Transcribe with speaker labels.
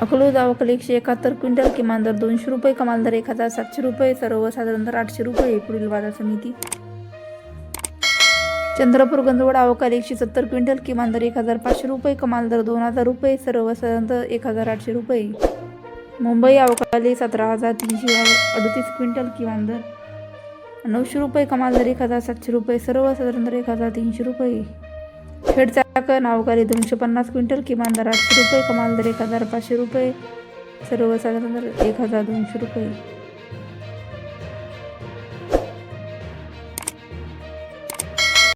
Speaker 1: अकलूज अवकल एकशे एकाहत्तर क्विंटल किमान दर दोनशे रुपये कमाल दर एक हजार सातशे रुपये सर्वसाधारण दर आठशे रुपये पुढील बाजार समिती. चंद्रपूर गंजवड अवकाल एकशे सत्तर क्विंटल किमान दर एक हजार पाचशे रुपये कमाल दर दोन हजार रुपये सर्वसाधारण दर एक हजार आठशे रुपये. मुंबई अवकाली सतरा हजार तीनशे अडतीस क्विंटल किमान दर नऊशे रुपये कमाल दर एक हजार सातशे रुपये सर्वसाधारण दर एक हजार तीनशे रुपये. खेडचाकर नावकारी दोनशे पन्नास क्विंटल किमान दर आठशे रुपये कमाल दर एक हजार पाचशे रुपये सर्वसाधारण दर एक हजार दोनशे रुपये.